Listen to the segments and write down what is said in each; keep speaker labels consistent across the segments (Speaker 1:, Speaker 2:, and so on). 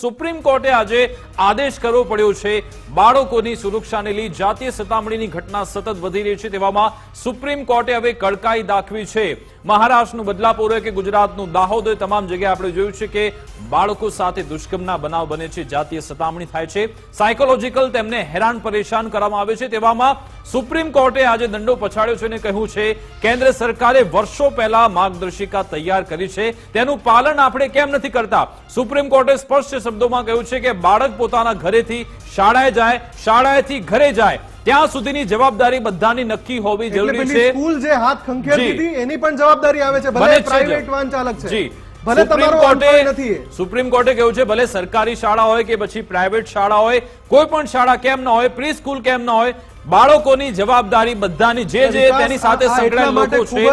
Speaker 1: Supreme કોર્ટે આજે આદેશ કરવો પડ્યો છે. બાળકોની સુરક્ષાને લઈ જાતીય સતામણીની ઘટના સતત વધી રહી છે. તેવામાં સુપ્રીમ કોર્ટે હવે કડકાઈ દાખવી છે. મહારાષ્ટ્રનું બદલાપુર કે ગુજરાતનું દાહોદ તમામ જગ્યાએ આપણે જોયું છે કે બાળકો સાથે દુષ્કર્મના બનાવ બને છે. જાતીય સતામણી થાય છે. સાયકોલોજીકલ તેમને હેરાન પરેશાન કરવામાં આવે છે. તેવામાં સુપ્રીમ કોર્ટે આજે દંડો પછાડ્યો છે અને કહ્યું છે, કેન્દ્ર સરકારે વર્ષો પહેલા માર્ગદર્શિકા તૈયાર કરી છે. તેનું પાલન આપણે કેમ નથી કરતા? સુપ્રીમ કોર્ટે સ્પષ્ટ શબ્દોમાં કહ્યું છે કે બાળક પોતાના ઘરેથી શાળાએ જાય શાળાએથી ઘરે જાય ત્યાં સુધીની જવાબદારી બધાની નક્કી હોવી જરૂરી છે.
Speaker 2: સ્કૂલ જે હાથ ખંખેરતી હતી એની પણ જવાબદારી આવે છે ભલે પ્રાઇવેટ વાહન ચાલક છે.
Speaker 1: જી.
Speaker 2: ભલે તમારો
Speaker 1: કોર્ટે
Speaker 2: નથી.
Speaker 1: સુપ્રીમ કોર્ટે કહ્યું છે ભલે સરકારી શાળા હોય કે પછી પ્રાઇવેટ શાળા હોય કોઈ પણ શાળા કેમ ના હોય પ્રી સ્કૂલ કેમ ના હોય બાળકોની જવાબદારી બધાની જે જે તેની સાથે સંકળાયેલ લોકો છે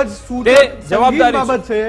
Speaker 1: તે જવાબદારી છે.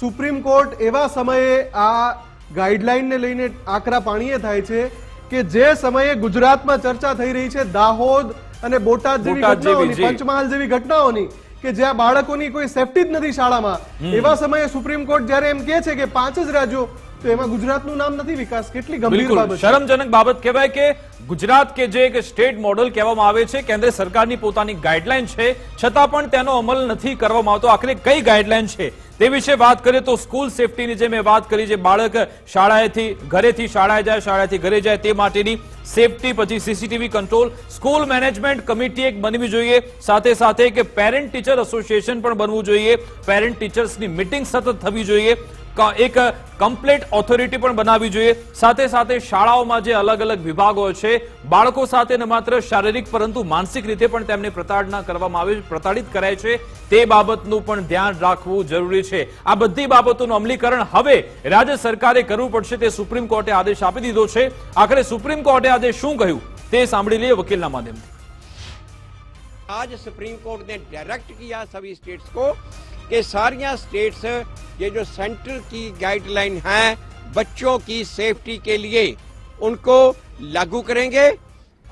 Speaker 2: સુપ્રીમ કોર્ટ એવા સમયે આ ગાઈડલાઈન ને લઈને આકરા પાણીએ થાય છે કે જે સમયે ગુજરાતમાં ચર્ચા થઈ રહી છે દાહોદ અને બોટાદ જેવી ઘટનાઓની પંચમહાલ જેવી ઘટનાઓની કે જ્યાં બાળકોની કોઈ સેફટી જ નથી શાળામાં. એવા સમયે સુપ્રીમ કોર્ટ જ્યારે એમ કહે છે કે પાંચ જ રાજ્યો તો એમાં ગુજરાતનું નામ નથી વિકાસ. કેટલી ગંભીર બાબત
Speaker 1: શરમજનક બાબત કહેવાય કે ગુજરાત કે જે એક સ્ટેટ મોડલ કહેવામાં આવે છે કેન્દ્ર સરકારની પોતાની ગાઈડલાઈન છે છતાં પણ તેનો અમલ નથી કરવામાં આવતો. આખરે કઈ ગાઈડલાઈન છે? તે વિશે વાત કરીએ તો સ્કૂલ સેફટીની જે મેં વાત કરી જે બાળક શાળાએથી ઘરેથી શાળાએ જાય શાળાએથી ઘરે જાય તે માટેની સેફટી પછી CCTV control. School management committee એક બનવી જોઈએ. સાથે સાથે કે પેરેન્ટ ટીચર એસોસિએશન પણ બનવું જોઈએ. પેરેન્ટ ટીચર્સની મિટિંગ સતત થવી જોઈએ. એક કમ્પ્લેટ ઓથોરિટી પણ બનાવવી જોઈએ સાથે સાથે શાળાઓમાં જે અલગ અલગ વિભાગો છે બાળકો સાથે ન માત્ર શારીરિક પરંતુ માનસિક રીતે પણ તેમને પ્રતાડના કરવામાં આવે છે પ્રતાડિત કરાય છે તે બાબતનું પણ ધ્યાન રાખવું જરૂરી છે આ બધી બાબતોનું અમલીકરણ હવે રાજ્ય સરકારે કરવું પડશે તે સુપ્રીમ કોર્ટે આદેશ આપી દીધો છે આખરે સુપ્રીમ કોર્ટે આજે શું કહ્યું તે સાંભળી લઈએ વકીલના માધ્યમથી
Speaker 3: आज सुप्रीम कोर्ट ने डायरेक्ट किया सभी स्टेट्स को कि सारियां स्टेट्स ये जो सेंटर की गाइडलाइन है बच्चों की सेफ्टी के लिए उनको लागू करेंगे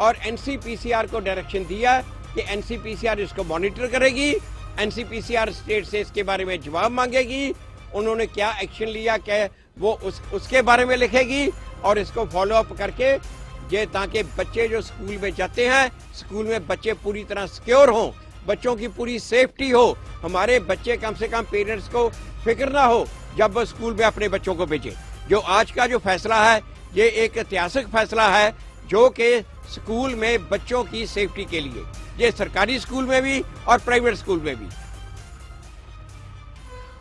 Speaker 3: और एनसीपीसीआर को डायरेक्शन दिया कि एनसीपीसीआर इसको मॉनिटर करेगी एनसीपीसीआर स्टेट से इसके बारे में जवाब मांगेगी उन्होंने क्या एक्शन लिया क्या वो उस, उसके बारे में लिखेगी और इसको फॉलो अप करके ये ताकि बच्चे जो स्कूल में जाते हैं स्कूल में बच्चे पूरी तरह सिक्योर हों। बच्चों की पूरी सेफ्टी हो हमारे बच्चे कम से कम पेरेंट्स को फिक्र ना हो जब वो स्कूल में अपने बच्चों को भेजें जो आज का जो फैसला है ये एक ऐतिहासिक फैसला है जो कि स्कूल में बच्चों की सेफ्टी के लिए ये सरकारी स्कूल में भी और प्राइवेट स्कूल में भी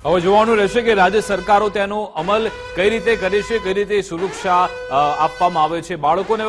Speaker 1: હવે જોવાનું રહેશે કે રાજ્ય સરકારો તેનો અમલ કઈ રીતે કરે છે કઈ રીતે સુરક્ષા અ, આપવામાં આવે છે બાળકોને